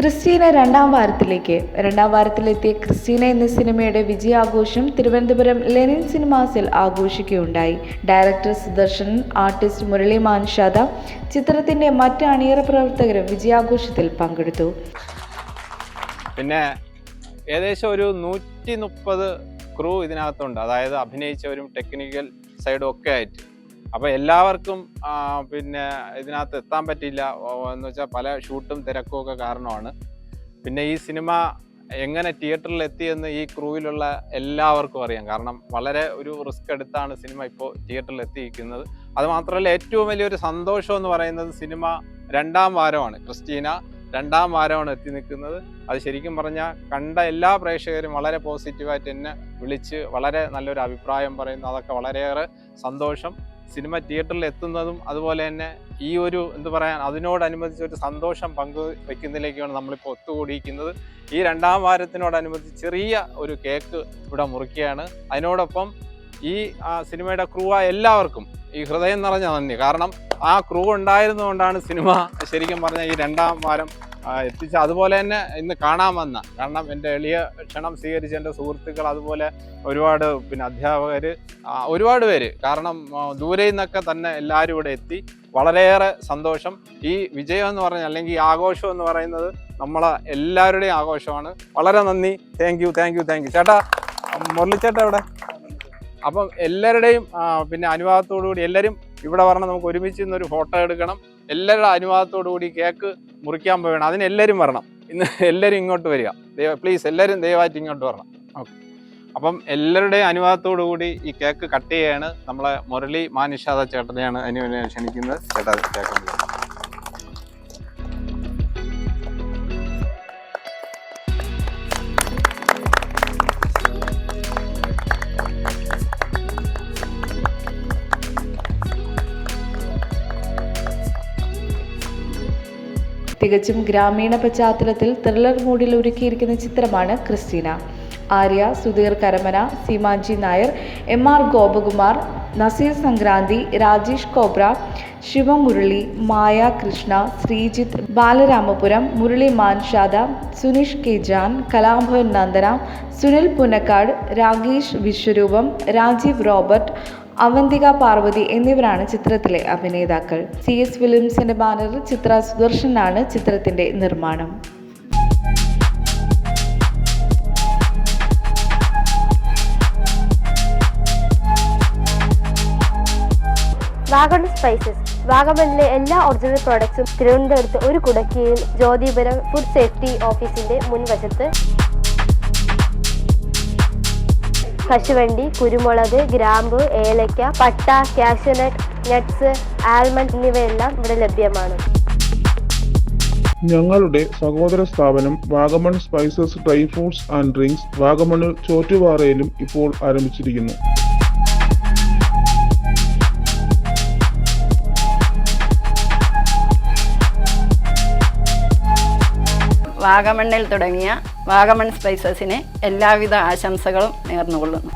Christina രണ്ടാം വാരത്തിലേക്ക് രണ്ടാം വാരത്തിലെത്തിയ Christina എന്ന സിനിമയുടെ വിജയാഘോഷം തിരുവനന്തപുരം ലെനിൻ സിനിമാസിൽ ആഘോഷിക്കുകയുണ്ടായി. ഡയറക്ടർ സുദർശൻ ആർട്ടിസ്റ്റ് മുരളി മാൻഷാദ ചിത്രത്തിന്റെ മറ്റ് അണിയറ പ്രവർത്തകരും വിജയാഘോഷത്തിൽ പങ്കെടുത്തു. പിന്നെ ഏകദേശം ഒരു നൂറ്റി മുപ്പത് ക്രൂ ഇതിനകത്തുണ്ട്. അതായത് അഭിനയിച്ചവരും ടെക്നിക്കൽ സൈഡും ഒക്കെ ആയിട്ട്. അപ്പോൾ എല്ലാവർക്കും പിന്നെ ഇതിനകത്ത് എത്താൻ പറ്റില്ല എന്ന് വെച്ചാൽ പല ഷൂട്ടും തിരക്കും ഒക്കെ കാരണമാണ്. പിന്നെ ഈ സിനിമ എങ്ങനെ തിയേറ്ററിൽ എത്തിയെന്ന് ഈ ക്രൂവിലുള്ള എല്ലാവർക്കും അറിയാം. കാരണം വളരെ ഒരു റിസ്ക് എടുത്താണ് സിനിമ ഇപ്പോൾ തിയേറ്ററിൽ എത്തിയിരിക്കുന്നത്. അത് മാത്രമല്ല ഏറ്റവും വലിയൊരു സന്തോഷം എന്ന് പറയുന്നത് സിനിമ രണ്ടാം വാരമാണ്. ക്രിസ്റ്റീന രണ്ടാം വാരമാണ് എത്തി നിൽക്കുന്നത്. അത് ശരിക്കും പറഞ്ഞാൽ കണ്ട എല്ലാ പ്രേക്ഷകരും വളരെ പോസിറ്റീവായിട്ട് എന്നെ വിളിച്ച് വളരെ നല്ലൊരു അഭിപ്രായം പറയുന്നു. അതൊക്കെ വളരെയേറെ സന്തോഷം. സിനിമ തിയേറ്ററിൽ എത്തുന്നതും അതുപോലെ തന്നെ ഈ ഒരു എന്ത് പറയാൻ അതിനോടനുബന്ധിച്ച് ഒരു സന്തോഷം പങ്കുവെക്കുന്നതിലേക്കാണ് നമ്മളിപ്പോൾ ഒത്തുകൂടിയിരിക്കുന്നത്. ഈ രണ്ടാം വാരത്തിനോടനുബന്ധിച്ച് ചെറിയ ഒരു കേക്ക് ഇവിടെ മുറിക്കുകയാണ്. അതിനോടൊപ്പം ഈ സിനിമയുടെ ക്രൂ ആയ എല്ലാവർക്കും ഈ ഹൃദയം നിറഞ്ഞ നന്ദി. കാരണം ആ ക്രൂ ഉണ്ടായിരുന്നുകൊണ്ടാണ് സിനിമ ശരിക്കും പറഞ്ഞാൽ ഈ രണ്ടാം വാരം എത്തിച്ച അതുപോലെ തന്നെ ഇന്ന് കാണാൻ വന്ന. കാരണം എന്റെ എളിയ ക്ഷണം സ്വീകരിച്ച എന്റെ സുഹൃത്തുക്കൾ അതുപോലെ ഒരുപാട് പിന്നെ അധ്യാപകർ ഒരുപാട് പേര്. കാരണം ദൂരെ നിന്നൊക്കെ തന്നെ എല്ലാവരും ഇവിടെ എത്തി. വളരെയേറെ സന്തോഷം. ഈ വിജയം എന്ന് പറഞ്ഞാൽ അല്ലെങ്കിൽ ഈ ആഘോഷം എന്ന് പറയുന്നത് നമ്മളെ എല്ലാവരുടെയും ആഘോഷമാണ്. വളരെ നന്ദി. Thank you thank you thank you ചേട്ടാ മുരളിച്ചേട്ടാ ഇവിടെ അപ്പം എല്ലാവരുടെയും പിന്നെ അനുവാദത്തോടു കൂടി എല്ലാവരും ഇവിടെ പറഞ്ഞാൽ നമുക്ക് ഒരുമിച്ച് ഇന്നൊരു ഫോട്ടോ എടുക്കണം. എല്ലാവരുടെ അനുവാദത്തോടു കൂടി കേക്ക് മുറിക്കാൻ പോവുകയാണ് അതിന് എല്ലാവരും വരണം. ഇന്ന് എല്ലാവരും ഇങ്ങോട്ട് വരിക. ദയവ് പ്ലീസ് എല്ലാവരും ദയവായിട്ട് ഇങ്ങോട്ട് വരണം. ഓക്കെ അപ്പം എല്ലാവരുടെയും അനുവാദത്തോടു കൂടി ഈ കേക്ക് കട്ട് ചെയ്യാണ്. നമ്മളെ മുരളി മാനിഷാദ ചേട്ടനെയാണ് അതിന് വേണ്ടി ക്ഷണിക്കുന്നത്. ചേട്ടാ കേക്ക് തികച്ചും ഗ്രാമീണ പശ്ചാത്തലത്തിൽ ത്രില്ലർ മൂഡിൽ ഒരുക്കിയിരിക്കുന്ന ചിത്രമാണ് Christina. Arya Sudheer Karamana സീമാഞ്ചി Nair M R Gopakumar Naseer Sankranthi Rajesh Cobra Sivamurali Maya Krishna Sreejith Balaramapuram Murali മാൻഷാദ Sunish K Jan Kalabhavan Nandana Sunil Punakkad Ragesh വിശ്വരൂപം രാജീവ് റോബർട്ട് അവന്തിക പാർവതി എന്നിവരാണ് ചിത്രത്തിലെ അഭിനേതാക്കൾ. സി എസ് ഫിലിംസിന്റെ ബാനറിൽ ചിത്ര സുദർശനാണ് ചിത്രത്തിന്റെ നിർമ്മാണം. സ്പൈസസ്. വാഗമണിലെ എല്ലാ ഒറിജിനൽ പ്രോഡക്ട്സും തിരുവനന്തപുരത്ത് ഒരു കുടക്കീഴിൽ ജ്യോതിപുരം ഫുഡ് സേഫ്റ്റി ഓഫീസിന്റെ മുൻവശത്ത് കശുവണ്ടി കുരുമുളക് ഗ്രാമ്പു ഏലക്ക പട്ട കാഷ്യൂനട്ട് നട്ട്സ് ആൽമണ്ട് എന്നിവയെല്ലാം ഇവിടെ ലഭ്യമാണ്. ഞങ്ങളുടെ സഹോദര സ്ഥാപനം Vagamon spices dry fruits and drinks Vagamon ചോറ്റുപാറയിലും ഇപ്പോൾ ആരംഭിച്ചിരിക്കുന്നു. വാഗമണ്ണിൽ തുടങ്ങിയ വാഗമൺ സ്പൈസസിന് എല്ലാവിധ ആശംസകളും നേർന്നുകൊള്ളുന്നു.